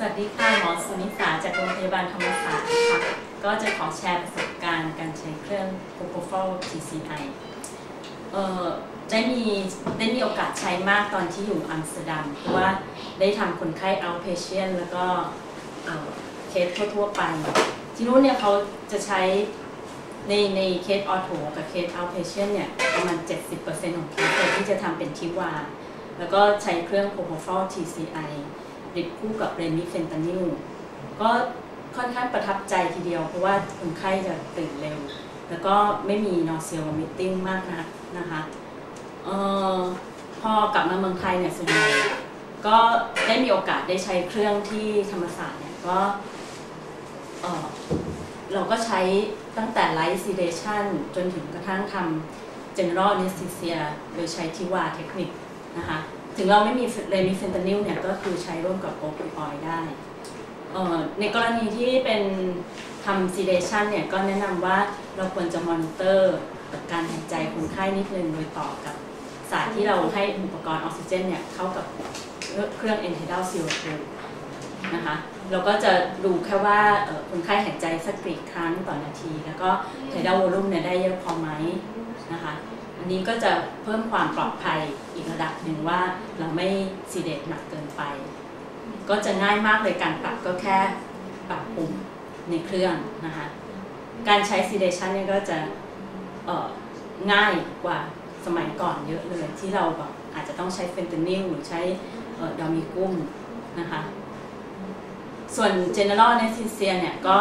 สวัสดีค่ะ หมอสุนิสาจากโรงพยาบาลธรรมศาสตร์ค่ะ ก็จะขอแชร์ประสบการณ์การใช้เครื่อง Propofol TCI เอ่อได้มีได้มีโอกาสใช้มากตอนที่อยู่อัมสเตอร์ดัมเพราะว่าได้ทำคนไข้ outpatient แล้วก็เคสทั่วๆไป ที่นู้นเนี่ยเขาจะใช้ในในเคสออโถกับเคส outpatient เนี่ยประมาณ 70%ของเคสที่จะทำเป็นทิวา แล้วก็ใช้เครื่อง Propofol TCI ดิบคู่กับเรมิเฟนตานิลก็ค่อนข้างประทับใจทีเดียว เพราะว่าคนไข้จะตื่นเร็ว แล้วก็ไม่มีนอเซียลมิติ้งมากนักนะคะเออพอกลับมาเมืองไทยเนี่ยส่วนใหญ่ก็ได้มีโอกาสได้ใช้เครื่องที่ธรรมศาสตร์เนี่ยก็เออเราก็ใช้ตั้งแต่ไลท์ซีเดชันจนถึงกระทั่งทำ general anesthesia โดยใช้ทิวาเทคนิคนะคะ ถึงเราไม่มีเรมิเฟนตานิลเนี่ยก็คือใช้ร่วมกับโอปิออยได้ ในกรณีที่เป็นทำซีเดชันเนี่ยก็แนะนำว่าเราควรจะมอนิเตอร์การหายใจคนไข้นิดนึงโดยต่อกับสายที่เราให้อุปกรณ์ออกซิเจนเนี่ยเข้ากับเครื่อง e n t e d a l CO2 นะคะเราก็จะดูแค่ว่าคนไข้หายใจสักกี่ครั้งต่อนาที แล้วก็ tidal volume เนี่ยได้เยอะพอไหมนะคะอันนี้ก็จะเพิ่มความปลอดภัยอีกระดับหนึ่งว่าเราไม่ซีเดตหนักเกินไป ก็จะง่ายมากเลยการปรับก็แค่ปรับปุ่มในเครื่องนะคะการใช้ซีเดชันเนี่ยก็จะง่ายกว่าสมัยก่อนเยอะเลยที่เราแบบอาจจะต้องใช้เฟนตานิลหรือใช้ดอมิกุ้มนะคะ ส่วน general anesthesia เนี่ยก็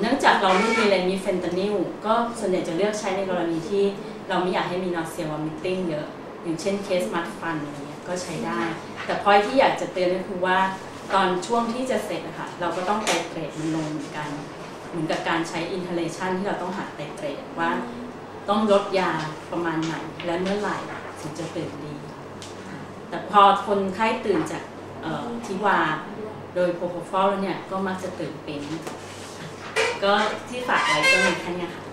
เนื่องจากเราไม่มีเลมิเฟนตานิลก็ส่วนใหญ่จะเลือกใช้ในกรณีที่เราไม่อยากให้มีนอเซียวอมิติ้งเยอะอย่างเช่นเคสมัดฟันอะไรเงี้ยก็ใช้ได้ แต่พอยที่อยากจะเตือนก็คือว่าตอนช่วงที่จะเสร็จอะค่ะเราก็ต้องไตเตรดมันลงเหมือนกัน เหมือนกับการใช้อินเทเลชันที่เราต้องหัดไตเตรดว่าต้องลดยาประมาณไหนและเมื่อไหร่ถึงจะตื่นดี แต่พอคนไข้ตื่นจากทิวา โดยโปรโพฟอลเนี่ยก็มักจะตื่นเป็น ก็ที่ฝากไว้ก็มีแค่นี้ค่ะ